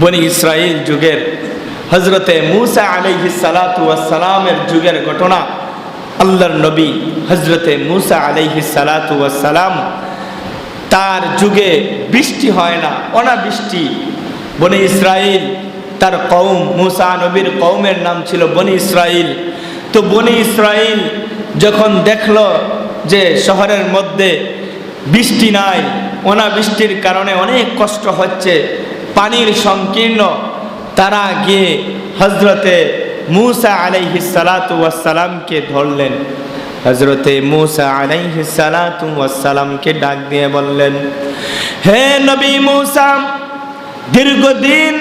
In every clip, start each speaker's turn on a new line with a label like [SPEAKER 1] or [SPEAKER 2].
[SPEAKER 1] বনি ইসরাইল যুগের হজরতে মুসা আলাইহি সালাতু সালামের যুগের ঘটনা, আল্লাহর নবী হজরতে মুসা আলাইহি সালাতু সালাম তার যুগে বৃষ্টি হয় না, অনাবৃষ্টি। বনি ইসরাইল তার কৌম মুসা নবীর কৌমের নাম ছিল বনি ইসরাইল। তো বনি ইসরাইল যখন দেখল যে শহরের মধ্যে বৃষ্টি নাই, অনাবৃষ্টির কারণে অনেক কষ্ট হচ্ছে পানির সংকীর্ণ তারা গিয়ে হজরতে মুসা আলাইহি সালাতু ওয়াসসালামকে ধরলেন। হজরতে মুসা আলাইহি সালাতু ওয়াসসালামকে ডাক দিয়ে বললেন, হে নবী মুসা, দীর্ঘদিন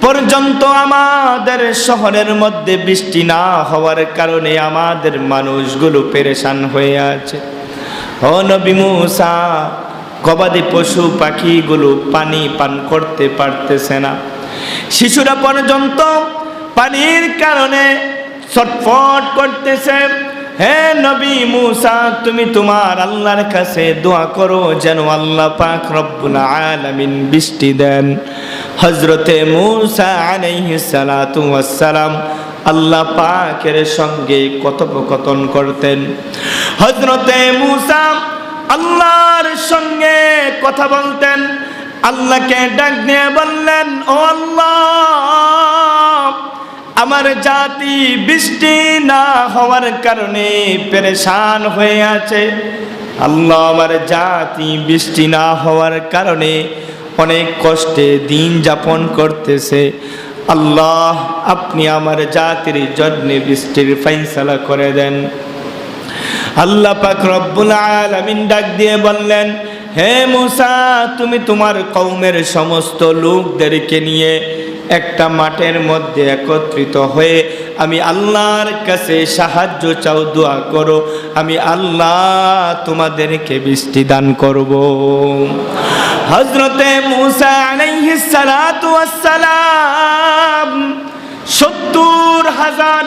[SPEAKER 1] পর্যন্ত আমাদের শহরের মধ্যে বৃষ্টি না হওয়ার কারণে আমাদের মানুষগুলো পেরেশান হয়ে আছে। ও নবী মুসা গবাদি পশু, পাখিগুলো পানি পান করতে পারতেছে না। শিশুরা পর্যন্ত পানির কারণে ছটফট করতেছে। হে নবী মুসা, তুমি তোমার আল্লাহর কাছে দোয়া করো যেন আল্লাহ পাক রব্বুল আলামিন বৃষ্টি দেন। হজরতে মুসা ওয়াসসালাম আল্লাহ পাকের সঙ্গে কথোপকথন করতেন। হজরতে মুসা আল্লাহর সঙ্গে কথা বলতেন। আল্লাহকে ডাক দিয়ে বললেন, ও আল্লাহ, আমার জাতি বৃষ্টি না হওয়ার কারণে পেরেশান হয়ে আছে। আল্লাহ আমার জাতি বৃষ্টি না হওয়ার কারণে অনেক কষ্টে দিন যাপন করতেছে। আল্লাহ, আপনি আমার জাতির জন্যে বৃষ্টির ফাইসালা করে দেন। আল্লাহ পাক রব্বুল আলামিন ডাক দিয়ে বললেন, হে মুসা, তুমি তোমার কৌমের সমস্ত লোকদেরকে নিয়ে একটা মাঠের মধ্যে একত্রিত হয়ে আমি আল্লাহর কাছে সাহায্য চাও, দোয়া করো, আমি আল্লাহ তোমাদেরকে বৃষ্টি দান করব। হজরতে মুসা আলাইহিস ওয়াসসালাম সত্তর হাজার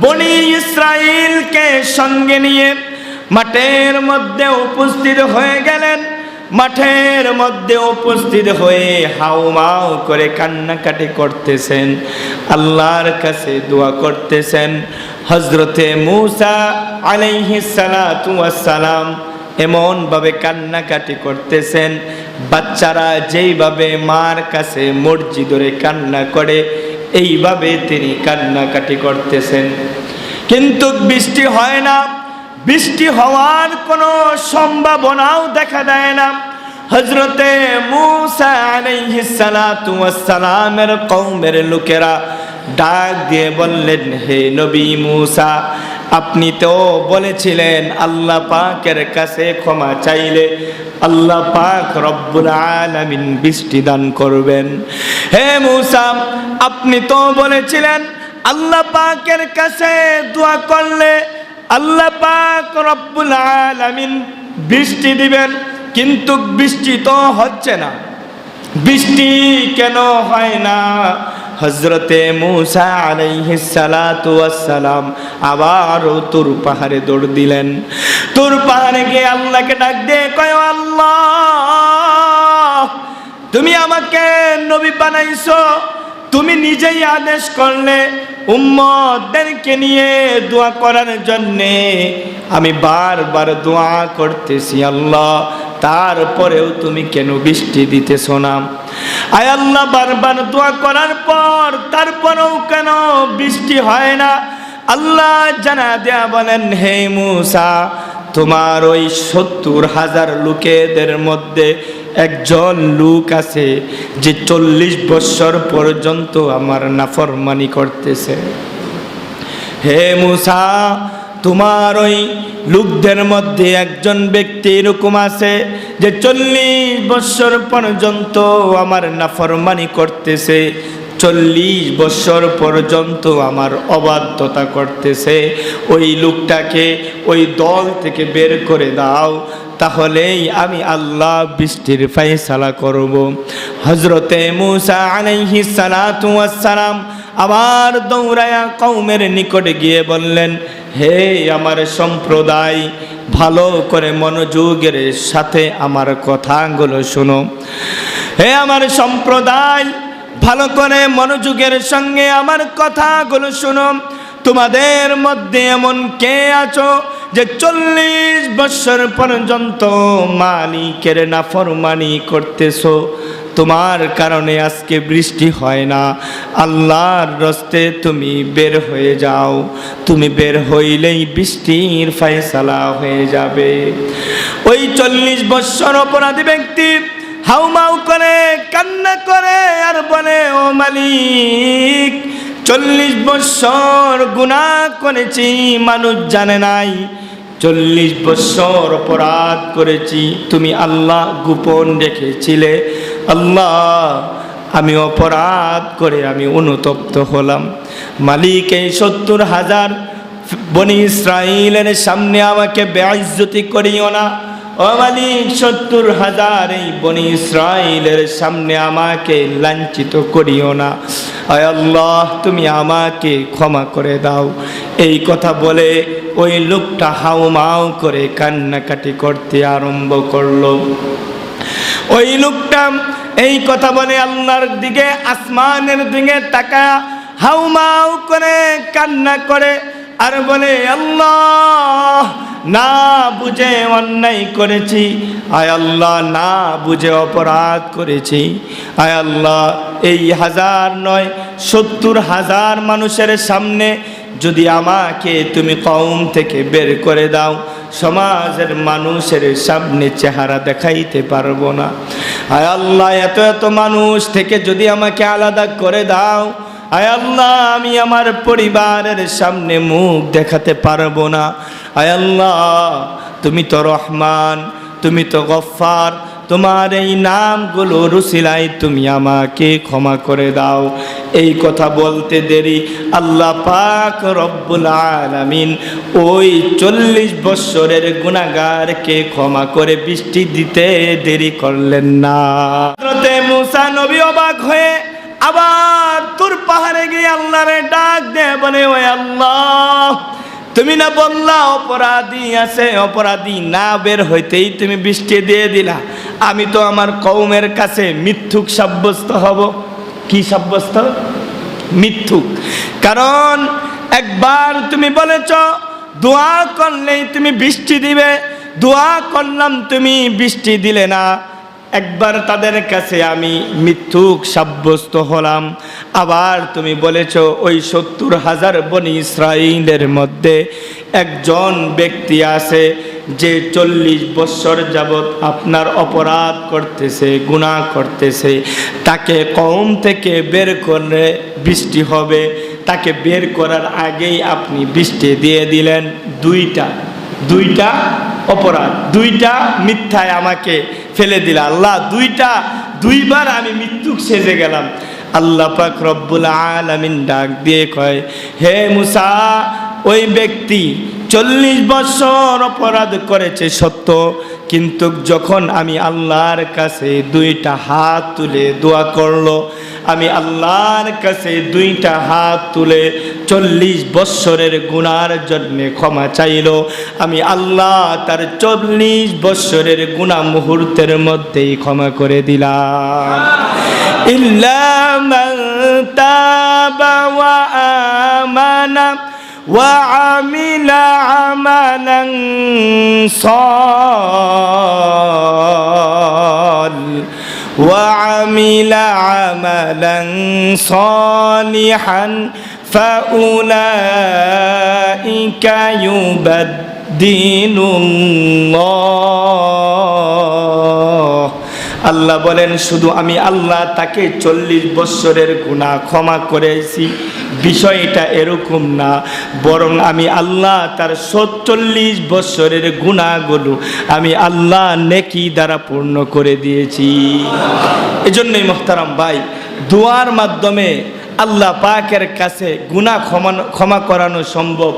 [SPEAKER 1] বনি ইসরাইলকে সঙ্গে নিয়ে মাঠের মধ্যে উপস্থিত হয়ে গেলেন। মাঠের মধ্যে উপস্থিত হয়ে হাউমাউ করে কান্নাকাটি করতেছেন। আল্লাহর কাছে দোয়া করতেছেন। হজরতে মুসা আলাইহিসালাম এমনভাবে কান্নাকাটি করতেছেন। বাচ্চারা যেইভাবে মার কাছে মর্জি ধরে কান্না করে এইভাবে তিনি কান্নাকাটি করতেছেন। কিন্তু বৃষ্টি হয় না। বৃষ্টি হওয়ার কোনো সম্ভাবনাও দেখা দেয় না। হজরতে আলাইহিসালামের কৌমের লোকেরা ডাক দিয়ে বললেন, হে নবী মুসা আপনি তো বলেছিলেন আল্লাহ পাকের কাছে ক্ষমা চাইলে আল্লাহ পাক রব্বুল আলামিন বৃষ্টি দান করবেন। হে মুসা, আপনি তো বলেছিলেন আল্লাহ পাকের কাছে দোয়া করলে আল্লাহ পাক রব্বুল আলামিন বৃষ্টি দিবেন, কিন্তু বৃষ্টি তো হচ্ছে না। বৃষ্টি কেন হয় না? হজরতে মুসা আলাইহিস সালাতু ওয়াসসালাম আবারও তুর পাহাড়ে দৌড় দিলেন। তুর পাহাড়ে গিয়ে আল্লাহকে ডাক দিয়ে কয়, আল্লাহ, তুমি আমাকে নবী বানাইছো। তুমি নিজেই আদেশ করলে উম্মতদেরকে নিয়ে দোয়া করার জন্যে আমি বারবার দোয়া করতেছি, আল্লাহ। তারপরেও তুমি কেন বৃষ্টি দিতেছ না? আয় আল্লাহ, বারবার দোয়া করার পর তারপরেও কেন বৃষ্টি হয় না? আল্লাহ জানা দেয়া বলেন, হে মুসা, তোমার ওই সত্তর হাজার লোকেদের মধ্যে একজন লোক আছে যে চল্লিশ বৎসর পর্যন্ত আমার নাফরমানি করতেছে। হে মুসা তোমার ওই লোকদের মধ্যে একজন ব্যক্তি এরকম আছে যে চল্লিশ বৎসর পর্যন্ত আমার নাফরমানি করতেছে। চল্লিশ বৎসর পর্যন্ত আমার অবাধ্যতা করতেছে। ওই লোকটাকে, ওই দল থেকে বের করে দাও, তাহলেই আমি আল্লাহ বৃষ্টির ফাইসালা করব। হজরতে মুসা আলাইহি ওয়াসসালাম আবার দৌড়ায়া কৌমের নিকটে গিয়ে বললেন হে আমার সম্প্রদায়, ভালো করে মনোযোগের সাথে আমার কথাগুলো শোনো। হে আমার সম্প্রদায়, ভালো করে মনোযোগের সঙ্গে আমার কথাগুলো শুনো। তোমাদের মধ্যে এমন কে আছো যে চল্লিশ বছর পর্যন্ত মালিকের নাফরমানি করতেছো? তোমার কারণে আজকে বৃষ্টি হয় না। আল্লাহর রস্তে তুমি বের হয়ে যাও। তুমি বের হইলেই বৃষ্টির ফয়সালা হয়ে যাবে। ওই চল্লিশ বৎসর অপরাধী ব্যক্তি হাউমাউ করে, কান্না করে আর বলে, ও মালিক, চল্লিশ বৎসর গুণা করেছি, মানুষ জানে নাই। চল্লিশ বৎসর অপরাধ করেছি, তুমি আল্লাহ গোপন রেখেছিলে। আল্লাহ, আমি অপরাধ করে আমি অনুতপ্ত হলাম। মালিক এই সত্তর হাজার বনি ইসরায়েলের সামনে আমাকে বেআইজ্জতি করিও না। ও মালিক, সত্তর হাজার এই বনি ইসরায়েলের সামনে আমাকে লাঞ্ছিত করিও না। আয় আল্লাহ, তুমি আমাকে ক্ষমা করে দাও। এই কথা বলে ওই লোকটা হাউ মাউ করে কান্নাকাটি করতে আরম্ভ করল। ওই লোকটা এই কথা বলে আল্লাহর দিকে, আসমানের দিকে তাকা হাউমাউ করে, কান্না করে আর বলে, আল্লাহ, না বুঝে অন্যায় করেছি। আয় আল্লাহ, না বুঝে অপরাধ করেছি। আয় আল্লাহ, এই হাজার নয়, সত্তর হাজার মানুষের সামনে যদি আমাকে তুমি কম থেকে বের করে দাও সমাজের মানুষের সামনে চেহারা দেখাইতে পারব না। আয় আল্লাহ, এত এত মানুষ থেকে যদি আমাকে আলাদা করে দাও, আয় আল্লাহ, আমি আমার পরিবারের সামনে মুখ দেখাতে পারব না। আয় আল্লাহ, তুমি তো রহমান, তুমি তো গফ্ফার তোমার এই নামগুলো রুসিলাই তুমি আমাকে ক্ষমা করে দাও। এই কথা বলতে দেরি। আল্লাহ পাক রব্বুল আলামিন ওই চল্লিশ বৎসরের গুণাগারকে ক্ষমা করে বৃষ্টি দিতে দেরি করলেন না। মুসা নবী অবাক হয়ে আবার তোর পাহাড়ে গিয়ে আল্লাহরে ডাক দে বলে ওই আল্লাহ তুমি না বললা, অপরাধী আছে, অপরাধী না বের হইতেই তুমি বৃষ্টি দিয়ে দিলা। আমি তো আমার কৌমের কাছে মিথ্যুক সাব্যস্ত হব। কি সাব্যস্ত? মিথ্যুক। কারণ একবার তুমি বলেছ, দোয়া করলেই তুমি বৃষ্টি দিবে, দোয়া করলাম তুমি বৃষ্টি দিলে না। একবার তাদের কাছে আমি মিথ্যুক সাব্যস্ত হলাম। আবার তুমি বলেছ, ওই সত্তর হাজার বনি ইসরায়েলের মধ্যে একজন ব্যক্তি আছে যে চল্লিশ বৎসর যাবৎ আপনার অপরাধ করতেছে, গুনাহ করতেছে। তাকে কম থেকে বের করে বৃষ্টি হবে। তাকে বের করার আগেই আপনি বৃষ্টি দিয়ে দিলেন দুইটা। দুইটা অপরাধ, দুইটা মিথ্যায় আমাকে ফেলে দিল। আল্লাহ, দুইটা, দুইবার আমি মৃত্যুক সেজে গেলাম। আল্লাহ পাক রব্বুল আলামিন ডাক দিয়ে কয়, হে মুসা, ওই ব্যক্তি চল্লিশ বছর অপরাধ করেছে সত্য, কিন্তু যখন আমি আল্লাহর কাছে দুইটা হাত তুলে দোয়া করল, আমি আল্লাহর কাছে দুইটা হাত তুলে চল্লিশ বৎসরের গুনার জন্যে ক্ষমা চাইল। আমি আল্লাহ তার চল্লিশ বৎসরের গুণা মুহূর্তের মধ্যেই ক্ষমা করে দিলাম। ইল্লা وعمل عملا صال وعمل عملا صالحا. فأولئك يبدل الله. আল্লাহ বলেন, শুধু আমি আল্লাহ, তাকে চল্লিশ বৎসরের গুণা ক্ষমা করেছি। বিষয়টা এরকম না। বরং আমি আল্লাহ, তার সত্তল্লিশ বৎসরের গুণাগুলো আমি আল্লাহ নেকি দ্বারা পূর্ণ করে দিয়েছি। এজন্যই মোহতারাম ভাই, দোয়ার মাধ্যমে আল্লাহ পাকের কাছে গুণা ক্ষমা ক্ষমা করানো সম্ভব।